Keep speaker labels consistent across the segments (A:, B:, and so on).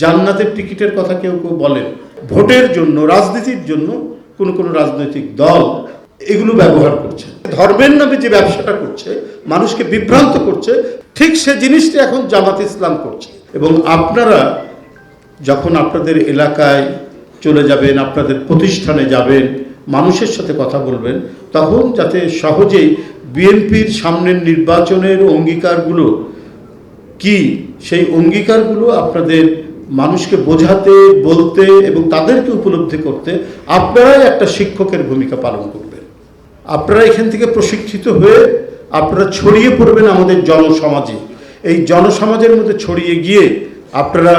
A: জান্নাতের টিকিটের কথা কেউ কেউ বলেন, ভোটের জন্য, রাজনীতির জন্য কোনো কোনো রাজনৈতিক দল এগুলো ব্যবহার করছে। ধর্মের নামে যে ব্যবসাটা করছে, মানুষকে বিভ্রান্ত করছে, ঠিক সে জিনিসটি এখন জামাত ইসলাম করছে। এবং আপনারা যখন আপনাদের এলাকায় চলে যাবেন, আপনাদের প্রতিষ্ঠানে যাবেন, মানুষের সাথে কথা বলবেন, তখন যাতে সহজেই বিএনপির সামনের নির্বাচনের অঙ্গীকারগুলো কি, সেই অঙ্গীকারগুলো আপনাদের মানুষকে বোঝাতে, বলতে এবং তাদেরকে উপলব্ধি করতে আপনারাই একটা শিক্ষকের ভূমিকা পালন করবেন। আপনারা এখান থেকে প্রশিক্ষিত হয়ে আপনারা ছড়িয়ে পড়বেন আমাদের জনসমাজে। এই জনসমাজের মধ্যে ছড়িয়ে গিয়ে আপনারা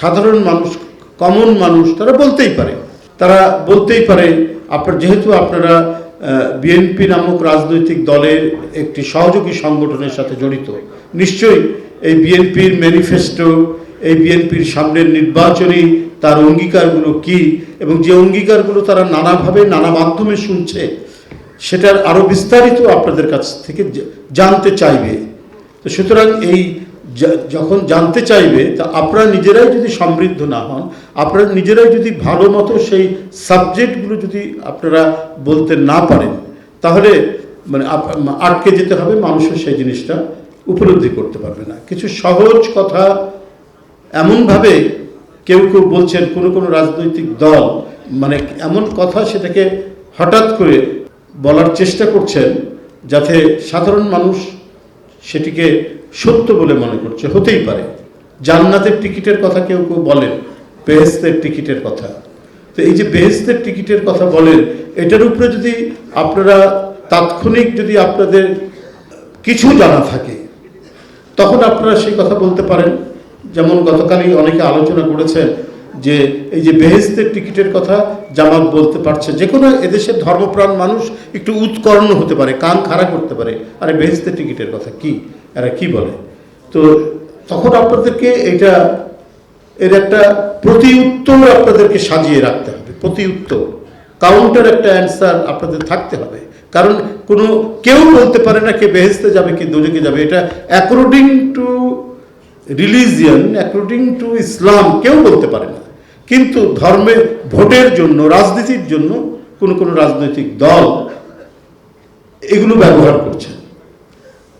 A: সাধারণ মানুষ কমন মানুষ, তারা বলতেই পারে। তারা বলতেই পারে, আপনার যেহেতু আপনারা বিএনপি নামক রাজনৈতিক দলের একটি সহযোগী সংগঠনের সাথে জড়িত, নিশ্চয়ই এই বিএনপির ম্যানিফেস্টো এই বিএনপির সামনের নির্বাচনী তার অঙ্গীকারগুলো কি এবং যে অঙ্গীকারগুলো তারা নানাভাবে, নানা মাধ্যমে শুনছে, সেটার আরও বিস্তারিত আপনাদের কাছ থেকে জানতে চাইবে। তো সুতরাং এই যখন জানতে চাইবে, তা আপনারা নিজেরাই যদি সমৃদ্ধ না হন, আপনারা নিজেরাই যদি ভালো মতো সেই সাবজেক্টগুলো যদি আপনারা বলতে না পারেন, তাহলে মানে আটকে যেতে হবে মানুষের সেই জিনিসটা উপলব্ধি করতে পারবে না। কিছু সহজ কথা এমনভাবে কেউ কেউ বলছেন কোনো কোনো রাজনৈতিক দল মানে এমন কথা সেটাকে হঠাৎ করে বলার চেষ্টা করছেন যাতে সাধারণ মানুষ সেটিকে সত্য বলে মনে করছে। হতেই পারে। জান্নাতের টিকিটের কথা কেউ কেউ বলেন বেহেস্তের টিকিটের কথা। তো এই যে বেহেস্তের টিকিটের কথা বলেন, এটার উপরে যদি আপনারা তাৎক্ষণিক যদি আপনাদের কিছু জানা থাকে, তখন আপনারা সেই কথা বলতে পারেন। যেমন গতকালই অনেকে আলোচনা করেছেন যে এই যে বেহেস্তের টিকিটের কথা জামাত বলতে পারছে, যে কোনো এদেশের ধর্মপ্রাণ মানুষ একটু উৎকর্ণ হতে পারে, কান খাড়া করতে পারে। আরে বেহেস্তের টিকিটের কথা কি? এরা কি বলে? তো তখন আপনাদেরকে এটা এর একটা প্রতি উত্তর আপনাদেরকে সাজিয়ে রাখতে হবে প্রতি উত্তর কাউন্টার একটা অ্যান্সার আপনাদের থাকতে হবে। কারণ কোনো, কেউ বলতে পারে না কে বেহেস্তে যাবে, কে দোজকে যাবে। এটা according to religion according to Islam কেউ বলতে পারে না। কিন্তু ধর্মে ভোটের জন্য, রাজনীতির জন্য কোনো কোনো রাজনৈতিক দল এগুলো ব্যবহার করছে।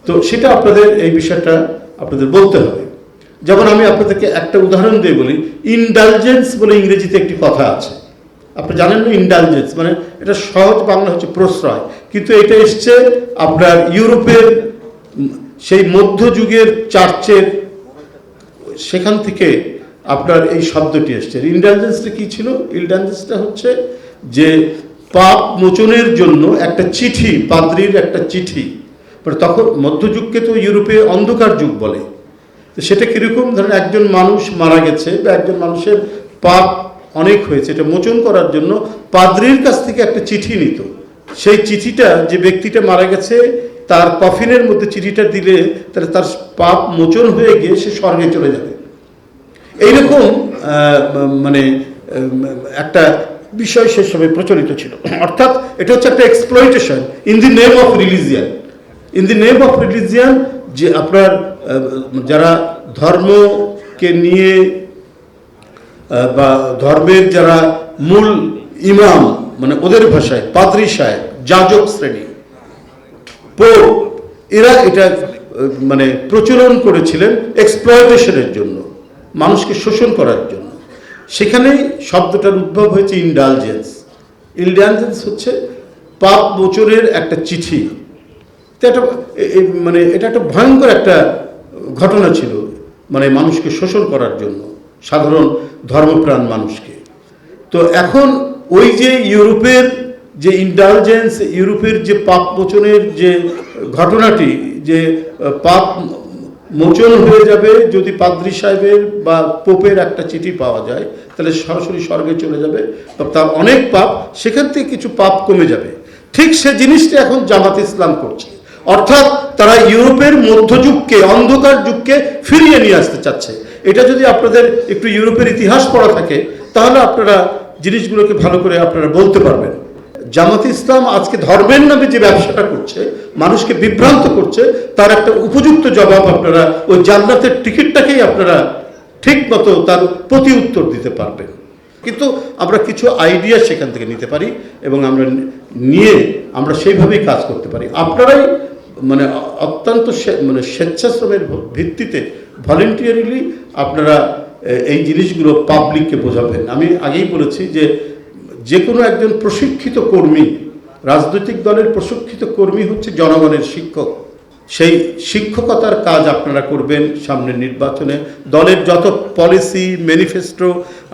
A: তো সেটা আপনাদের এই বিষয়টা আপনাদের বলতে হবে। যেমন আমি আপনাদেরকে একটা উদাহরণ দিয়ে বলি ইন্ডালজেন্স বলে ইংরেজিতে একটি কথা আছে। আপনি জানেন না ইন্ডালজেন্স মানে এটা সহজ বাংলা হচ্ছে প্রশ্রয়। কিন্তু এটা এসছে আপনার ইউরোপের সেই মধ্যযুগের চার্চের সেখান থেকে আপনার এই শব্দটি এসছে। ইন্ডালজেন্সটা কী ছিল? ইন্ডালজেন্সটা হচ্ছে যে পাপ মোচনের জন্য একটা চিঠি, পাদ্রির একটা চিঠি। মানে তখন মধ্যযুগকে তো ইউরোপে অন্ধকার যুগ বলে। তো সেটা কীরকম? ধরেন একজন মানুষ মারা গেছে বা একজন মানুষের পাপ অনেক হয়েছে, এটা মোচন করার জন্য পাদ্রির কাছ থেকে একটা চিঠি নিত। সেই চিঠিটা যে ব্যক্তিটা মারা গেছে তার কফিনের মধ্যে চিঠিটা দিলে তাহলে তার পাপ মোচন হয়ে গিয়ে সে স্বর্গে চলে যাবে। এইরকম মানে একটা বিষয় সে সময় প্রচলিত ছিল। অর্থাৎ এটা হচ্ছে একটা exploitation in the name of religion in the name of religion যে আপনার যারা ধর্মকে নিয়ে বা ধর্মের যারা মূল ইমাম মানে ওদের ভাষায়, পাদ্রি সাহেব, যাজক শ্রেণি পোপ এরা এটা মানে প্রচলন করেছিলেন এক্সপ্লয়টেশনের জন্য, মানুষকে শোষণ করার জন্য। সেখানেই শব্দটার উদ্ভব হয়েছে ইন্ডালজেন্স ইন্ডালজেন্স হচ্ছে পাপ মোচনের একটা চিঠি। তো এটা এ- এ- মানে এটা একটা ভয়ঙ্কর একটা ঘটনা ছিল মানে মানুষকে শোষণ করার জন্য, সাধারণ ধর্মপ্রাণ মানুষকে। তো এখন ওই যে ইউরোপের যে ইন্টালিজেন্স ইউরোপের যে পাপ মোচনের যে ঘটনাটি, যে পাপ মোচন হয়ে যাবে যদি পাদ্রি সাহেবের বা পোপের একটা চিঠি পাওয়া যায়, তাহলে সরাসরি স্বর্গে চলে যাবে। তার অনেক পাপ, সেখান থেকে কিছু পাপ কমে যাবে। ঠিক সে জিনিসটা এখন জামাত ইসলাম করছে। অর্থাৎ তারা ইউরোপের মধ্যযুগকে, অন্ধকার যুগকে ফিরিয়ে নিয়ে আসতে চাচ্ছে। এটা যদি আপনাদের একটু ইউরোপের ইতিহাস পড়া থাকে, তাহলে আপনারা জিনিসগুলোকে ভালো করে আপনারা বলতে পারবেন। জামাত ইসলাম আজকে ধর্মের নামে যে ব্যবসাটা করছে, মানুষকে বিভ্রান্ত করছে, তার একটা উপযুক্ত জবাব আপনারা ওই জান্নাতের টিকিটটাকেই আপনারা ঠিক মতো তার প্রতি উত্তর দিতে পারবেন। কিন্তু আমরা কিছু আইডিয়া সেখান থেকে নিতে পারি এবং আমরা নিয়ে আমরা সেইভাবেই কাজ করতে পারি। আপনারাই মানে অত্যন্ত মানে স্বেচ্ছাশ্রমের ভিত্তিতে ভলেন্টিয়ারিলি আপনারা এই জিনিসগুলো পাবলিককে বোঝাবেন। আমি আগেই বলেছি যে যে কোনো একজন প্রশিক্ষিত কর্মী, রাজনৈতিক দলের প্রশিক্ষিত কর্মী হচ্ছে জনগণের শিক্ষক। সেই শিক্ষকতার কাজ আপনারা করবেন সামনের নির্বাচনে। দলের যত পলিসি ম্যানিফেস্টো,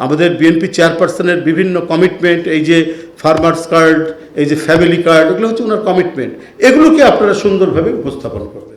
A: আমাদের বিএনপি চেয়ারপারসনের বিভিন্ন কমিটমেন্ট, এই যে ফার্মার্স কার্ড, এই যে ফ্যামিলি কার্ড, এগুলো হচ্ছে ওনার কমিটমেন্ট। এগুলোকে আপনারা সুন্দরভাবে উপস্থাপন করবেন